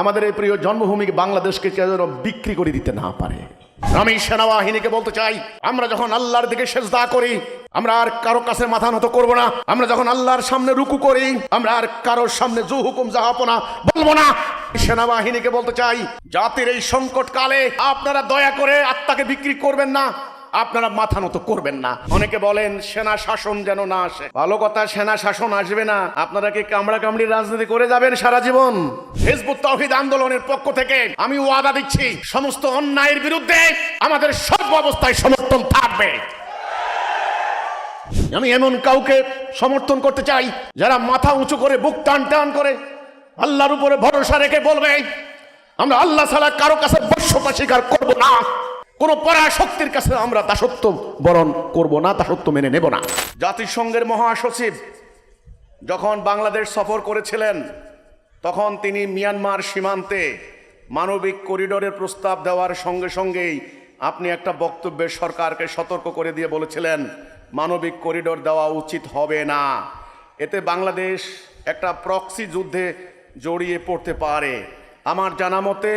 আমাদের এই প্রিয় জন্মভূমিকে বাংলাদেশকে যেন বিক্রি করে দিতে না পারে। আমি সেনাবাহিনীকে বলতে চাই, আমরা যখন আল্লাহর দিকে সেজদা করি, আমরা আর কারও কাছে মাথা নত করব না। আমরা যখন আল্লাহর সামনে রুকু করি, আমরা আর কারোর সামনে জু হুকুম জাহাপনা বলব না। সেনাবাহিনীকে বলতে চাই, জাতির এই সংকট কালে আপনারা দয়া করে আত্মাকে বিক্রি করবেন না। আপনারা মাথা নত করবেন না। অনেকে বলেন, সেনা শাসন যেন না আসে। ভালো কথা, সেনা শাসন আসবে না। আপনারা কি কামড়া কামড়ির রাজনীতি করে যাবেন সারা জীবন? হিজবুত তৌহিদ আন্দোলনের পক্ষ থেকে আমি ওয়াদা দিচ্ছি, সমস্ত অন্যায়ের বিরুদ্ধে আমাদের সর্ব অবস্থায় সমর্থন থাকবে। আমি এমন কাউকে সমর্থন করতে চাই, যারা মাথা উঁচু করে বুক টান টান করে আল্লাহর উপরে ভরসা রেখে বলবে, আমরা আল্লাহ ছাড়া কারও কাছে বর্ষতা স্বীকার করব না। কোন পরাশক্তির কাছে আমরা দাসত্ব বরণ করব না, দাসত্ব মেনে নেব না। জাতিসংঘের মহাসচিব যখন বাংলাদেশ সফর করেছিলেন, তখন তিনি মিয়ানমার সীমান্তে মানবিক করিডোরের প্রস্তাব দেওয়ার সঙ্গে সঙ্গেই আপনি একটা বক্তব্যে সরকারকে সতর্ক করে দিয়ে বলেছিলেন, মানবিক করিডোর দেওয়া উচিত হবে না। এতে বাংলাদেশ একটা প্রক্সি যুদ্ধে জড়িয়ে পড়তে পারে। আমার জানা মতে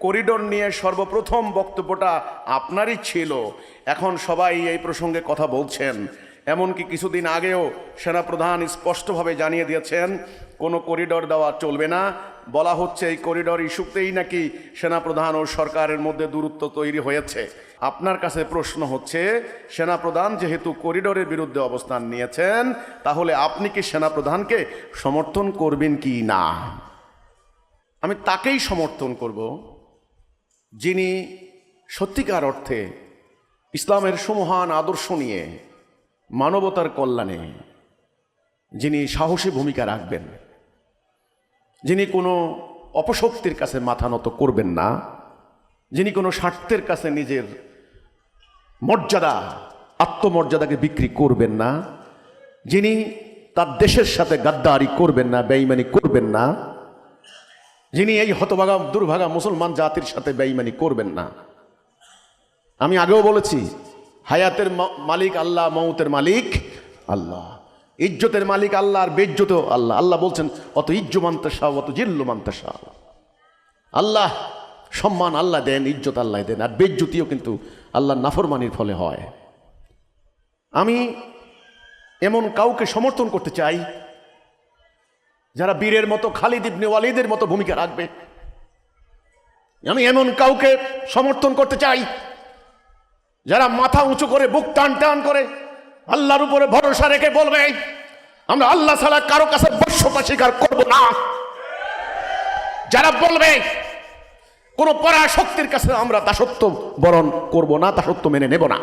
করিডোর নিয়ে সর্বপ্রথম বক্তব্যটা আপনারই ছিল। এখন সবাই এই প্রসঙ্গে কথা বলছেন। এমনকি কিছুদিন আগেও সেনাপ্রধান স্পষ্টভাবে জানিয়ে দিয়েছেন, কোনো করিডোর দেওয়া চলবে না। বলা হচ্ছে এই করিডোর ইস্যুতেই নাকি সেনাপ্রধান ও সরকারের মধ্যে দূরত্ব তৈরি হয়েছে। আপনার কাছে প্রশ্ন হচ্ছে, সেনাপ্রধান যেহেতু করিডোরের বিরুদ্ধে অবস্থান নিয়েছেন, তাহলে আপনি কি সেনাপ্রধানকে সমর্থন করবেন কি না? আমি তাকেই সমর্থন করব। যিনি সত্যিকার অর্থে ইসলামের সমহান আদর্শ নিয়ে মানবতার কল্যাণে যিনি সাহসী ভূমিকা রাখবেন, যিনি কোনো অপশক্তির কাছে মাথা নত করবেন না, যিনি কোনো স্বার্থের কাছে নিজের মর্যাদা, আত্মমর্যাদাকে বিক্রি করবেন না, যিনি তার দেশের সাথে গাদ্দারি করবেন না বেইমানি করবেন না যিনি এই হতভাগা, দুর্ভাগা মুসলমান জাতির সাথে বেইমানি করবেন না। আমি আগেও বলেছি, হায়াতের মালিক আল্লাহ মৌতের মালিক আল্লাহ। ইজ্জতের মালিক আল্লাহ আর বেজ্জত আল্লাহ। আল্লাহ বলছেন, অত ইজ্জ মানতে শাহ অত জিল্লু মানতে শাহ আল্লাহ সম্মান আল্লাহ দেন, ইজ্জত আল্লাহ দেন, আর বেজ্জতিও কিন্তু আল্লাহ নাফরমানির ফলে হয়। আমি এমন কাউকে সমর্থন করতে চাই যারা বীরের মতো খালিদ ইবনে ওয়ালিদের মতো ভূমিকা রাখবে। আমি এমন কাউকে সমর্থন করতে চাই, যারা মাথা উঁচু করে বুক টান টান করে আল্লাহর উপরে ভরসা রেখে বলবে, আমরা আল্লাহ ছাড়া কারও কাছে বর্ষতা স্বীকার করব না। যারা বলবে, কোন পরাশক্তির কাছে আমরা দাসত্ব বরণ করব না, দাসত্ব মেনে নেব না।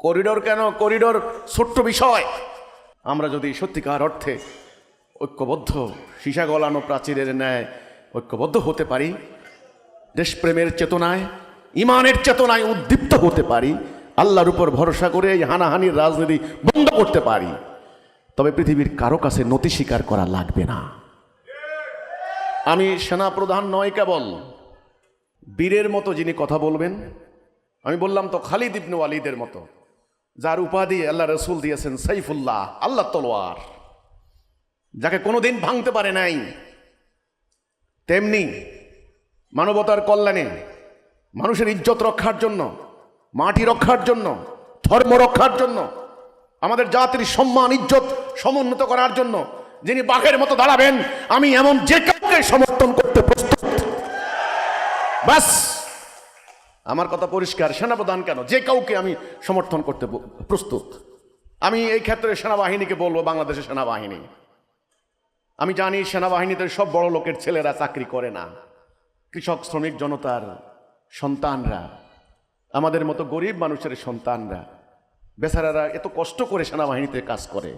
করিডোর কেন? করিডোর ছোট্ট বিষয়। আমরা যদি সত্যিকার অর্থে ঐক্যবদ্ধ, সীসা গলানো প্রাচীরের ন্যায় ঐক্যবদ্ধ হতে পারি, দেশপ্রেমের চেতনায়, ইমানের চেতনায় উদ্দীপ্ত হতে পারি, আল্লাহর উপর ভরসা করে এই হানাহানির রাজনীতি বন্ধ করতে পারি। তবে পৃথিবীর কারও কাছে নতি স্বীকার করা লাগবে না। আমি সেনাপ্রধান নয় কেবল, বীরের মতো যিনি কথা বলবেন, আমি বললাম তো খালিদ ইবনু আলীদের মতো, যার উপাধি আল্লাহ রসুল দিয়েছেন সাইফুল্লাহ, আল্লাহ তলোয়ার। যাকে কোনোদিন ভাঙতে পারে নাই। তেমনি মানবতার কল্যাণে, মানুষের ইজ্জত রক্ষার জন্য, মাটি রক্ষার জন্য, ধর্ম রক্ষার জন্য, আমাদের জাতির সম্মান, ইজ্জত সমুন্নত করার জন্য যিনি বাঘের মতো দাঁড়াবেন, আমি এমন যে কাউকে সমর্থন করতে প্রস্তুত। বাস আমার কথা পরিষ্কার। সেনাপ্রধান কেন? যে কাউকে আমি সমর্থন করতে প্রস্তুত। আমি এই ক্ষেত্রে সেনাবাহিনীকে বলব, বাংলাদেশের সেনাবাহিনী। আমি জানি সেনাবাহিনীতে সব বড় লোকের ছেলেরা চাকরি করে না। কৃষক, শ্রমিক, জনতার সন্তানরা, আমাদের মতো গরিব মানুষের সন্তানরা, বেচারারা এত কষ্ট করে সেনাবাহিনীতে কাজ করে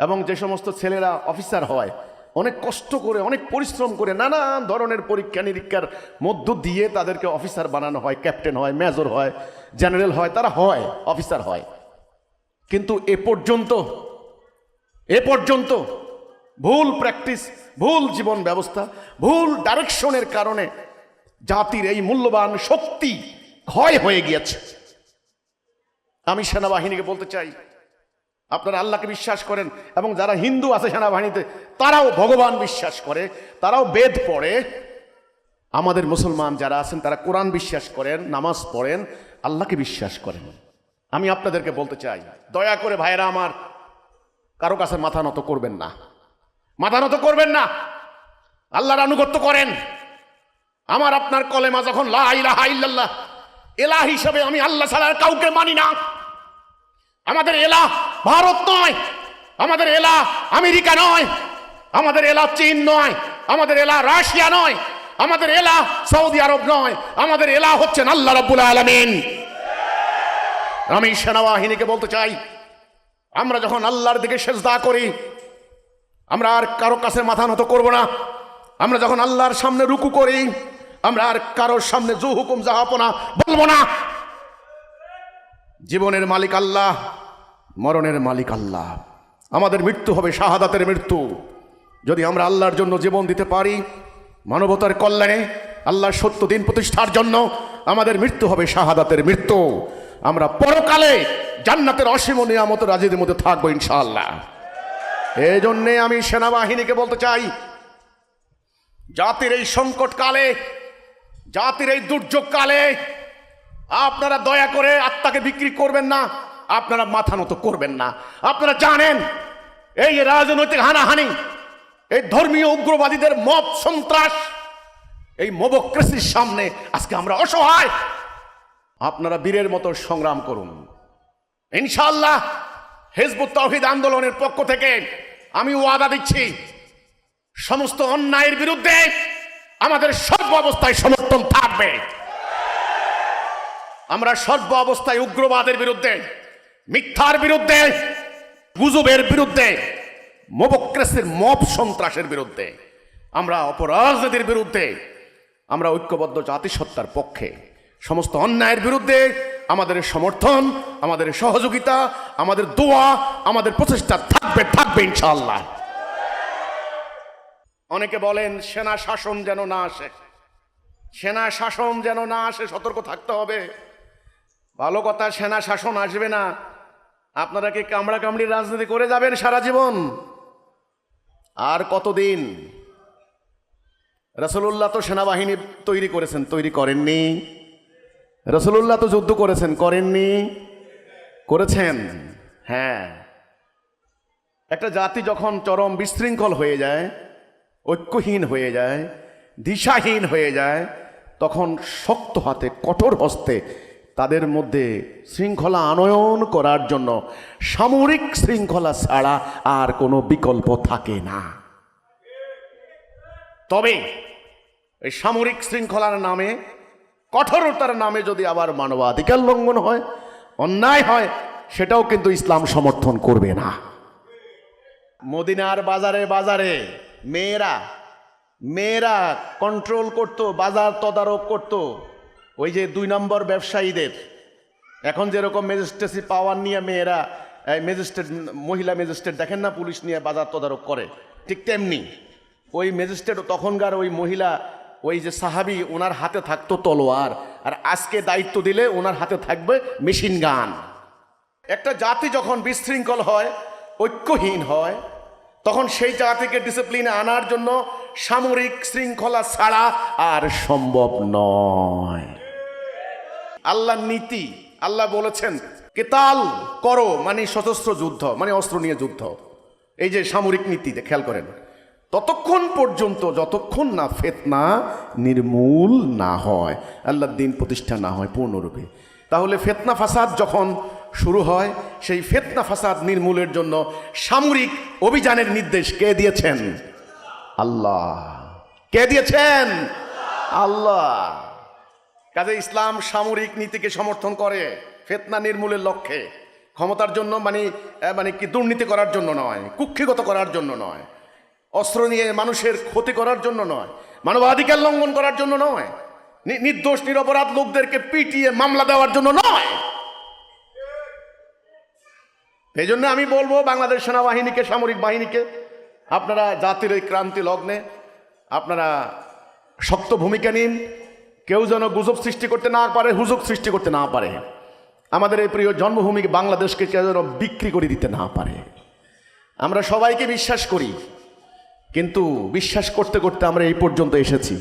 এবং যে সমস্ত ছেলেরা অফিসার হয়, অনেক কষ্ট করে, অনেক পরিশ্রম করে, নানান ধরনের পরীক্ষা নিরীক্ষার মধ্য দিয়ে তাদেরকে অফিসার বানানো হয়, ক্যাপ্টেন হয়, মেজর হয়, জেনারেল হয়, তারা হয়, অফিসার হয়। কিন্তু এ পর্যন্ত এ পর্যন্ত ভুল প্র্যাকটিস, ভুল জীবন ব্যবস্থা, ভুল ডাইরেকশনের কারণে জাতির এই মূল্যবান শক্তি ক্ষয় হয়ে গিয়েছে। আমি সেনাবাহিনীকে বলতে চাই, আপনারা আল্লাহকে বিশ্বাস করেন এবং যারা হিন্দু আছে সেনাবাহিনীতে, তারাও ভগবান বিশ্বাস করে, তারাও বেদ পড়ে। আমাদের মুসলমান যারা আছেন, তারা কোরআন বিশ্বাস করেন, নামাজ পড়েন, আল্লাহকে বিশ্বাস করেন। আমি আপনাদেরকে বলতে চাই, দয়া করে ভাইরা আমার, কারও কাছে মাথা নত করবেন না। মাথা নত করবেন না। আল্লাহর আনুগত্য করেন। আমার আপনার কলেমা যখন লা ইলাহা ইল্লাল্লাহ এলা হিসাবে আমি আল্লাহ ছাড়া কাউকে মানি না। আমাদের এলা ভারত নয়, আমাদের এলা আমেরিকা নয়, আমাদের এলা চীন নয়, আমাদের এলা রাশিয়া নয়, আমাদের এলা সৌদি আরব নয়, আমাদের এলা হচ্ছেন আল্লাহ রব্বুল আলমিন। আমি সেনাবাহিনীকে বলতে চাই, আমরা যখন আল্লাহর দিকে সেজদা করি আমরা আর কারও কাছে মাথা নত করব না। আমরা যখন আল্লাহর সামনে রুকু করি, আমরা আর কারোর সামনে জু হুকুম জাহাপনা বলব না। জীবনের মালিক আল্লাহ, মরণের মালিক আল্লাহ। আমাদের মৃত্যু হবে শাহাদাতের মৃত্যু। যদি আমরা আল্লাহর জন্য জীবন দিতে পারি, মানবতার কল্যাণে, আল্লাহর সত্য দিন প্রতিষ্ঠার জন্য, আমাদের মৃত্যু হবে শাহাদাতের মৃত্যু। আমরা পরকালে জান্নাতের অসীম নিয়ামত রাজিদের মধ্যে থাকব ইনশাআল্লাহ। এই জন্যে আমি সেনাবাহিনীকে বলতে চাই, জাতির এই সংকট কালে জাতির এই দুর্যোগ কালে আপনারা দয়া করে আত্মাকে বিক্রি করবেন না, আপনারা মাথা নত করবেন না। আপনারা জানেন, এই রাজনৈতিক হানাহানি, এই ধর্মীয় উগ্রবাদীদের মব সন্ত্রাস, এই মবক্রেসির সামনে আজকে আমরা অসহায়। আপনারা বীরের মতো সংগ্রাম করুন। ইনশাআল্লাহ হেজবুত তৌহিদ আন্দোলনের পক্ষ থেকে আমি ওয়াদা দিচ্ছি, সমস্ত অন্যায়ের বিরুদ্ধে আমাদের সর্ব অবস্থায় সমর্থন থাকবে। আমরা সর্ব অবস্থায় উগ্রবাদের বিরুদ্ধে, মিথ্যার বিরুদ্ধে, গুজবের বিরুদ্ধে মবক্রেসের মব সন্ত্রাসের বিরুদ্ধে, আমরা অপরাজনীতির বিরুদ্ধে, আমরা ঐক্যবদ্ধ জাতিসত্তার পক্ষে সমস্ত অন্যায়ের বিরুদ্ধে আমাদের সমর্থন, আমাদের সহযোগিতা, আমাদের দোয়া, আমাদের প্রচেষ্টা থাকবে থাকবে ইনশাল্লাহ অনেকে বলেন, সেনা শাসন যেন না আসে। সেনা শাসন যেন না আসে, সতর্ক থাকতে হবে। ভালো কথা, সেনা শাসন আসবে না। আপনারা কি কামড়া কামড়ির রাজনীতি করে যাবেন সারা জীবন? আর কতদিন? রসুল্লাহ তো সেনাবাহিনী তৈরি করেছেন, তৈরি করেননি। রসুল্লাহ তো যুদ্ধ করেছেন, করেননি? করেছেন? হ্যাঁ। একটা জাতি যখন চরম বিশৃঙ্খল হয়ে যায়, ঐক্যহীন হয়ে যায়, দিশাহীন হয়ে যায়, তখন শক্ত হাতে, কঠোর হস্তে তাদের মধ্যে শৃঙ্খলা আনয়ন করার জন্য সামরিক শৃঙ্খলা ছাড়া আর কোনো বিকল্প থাকে না। তবে এই সামরিক শৃঙ্খলার নামে কঠোরতার নামে যদি আবার মানবাধিকার লঙ্ঘন হয়, অন্যায় হয়, সেটাও কিন্তু ইসলাম সমর্থন করবে না। মদিনার বাজারে বাজারে মেয়েরা মেয়েরা কন্ট্রোল করতো, বাজার তদারক করত। ওই যে দুই নম্বর ব্যবসায়ীদের, এখন যেরকম ম্যাজিস্ট্রেসি পাওয়ার নিয়ে মেয়েরা ম্যাজিস্ট্রেট মহিলা ম্যাজিস্ট্রেট দেখেন না, পুলিশ নিয়ে বাজার তদারক করে, ঠিক তেমনি। ওই ম্যাজিস্ট্রেট তখনকার ওই মহিলা ওই যে সাহাবি ওনার হাতে থাকতো তলোয়ার, আর আজকে দায়িত্ব দিলে ওনার হাতে থাকবে মেশিন গান। একটা জাতি যখন বিশৃঙ্খল হয়, ঐক্যহীন হয়, তখন সেই জাতিকে ডিসিপ্লিনে আনার জন্য সামরিক শৃঙ্খলা ছাড়া আর সম্ভব নয়। আল্লাহ নীতি, আল্লাহ বলেছেন, কেতাল করো মানে সশস্ত্র যুদ্ধ মানে অস্ত্র নিয়ে যুদ্ধ। এই যে সামরিক নীতিতে খেয়াল করেন। ততক্ষণ পর্যন্ত, যতক্ষণ না ফেতনা নির্মূল না হয়, আল্লাহর দিন প্রতিষ্ঠা না হয় পূর্ণরূপে। তাহলে ফেতনা ফাসাদ যখন শুরু হয়, সেই ফেতনা ফাসাদ নির্মূলের জন্য সামরিক অভিযানের নির্দেশ কে দিয়েছেন? আল্লাহ। কে দিয়েছেন? আল্লাহ। কাজে ইসলাম সামরিক নীতিকে সমর্থন করে ফেতনা নির্মূলের লক্ষ্যে। ক্ষমতার জন্য মানে মানে কি দুর্নীতি করার জন্য নয়, কুক্ষিগত করার জন্য নয়। অস্ত্র নিয়ে মানুষের ক্ষতি করার জন্য নয়, মানবাধিকার লঙ্ঘন করার জন্য নয় নির্দোষ, নিরপরাধ লোকদেরকে পিটিয়ে মামলা দেওয়ার জন্য নয়। এই জন্য আমি বলব, বাংলাদেশ সেনাবাহিনীকে, সামরিক বাহিনীকে, আপনারা জাতির এই ক্রান্তি লগ্নে আপনারা শক্ত ভূমিকা নিন, কেউ যেন গুজব সৃষ্টি করতে না পারে, হুজুগ সৃষ্টি করতে না পারে। আমাদের এই প্রিয় জন্মভূমি বাংলাদেশকে কেউ যেন বিক্রি করে দিতে না পারে। আমরা সবাইকে বিশ্বাস করি কিন্তু বিশ্বাস করতে করতে আমরা এই পর্যন্ত এসেছি।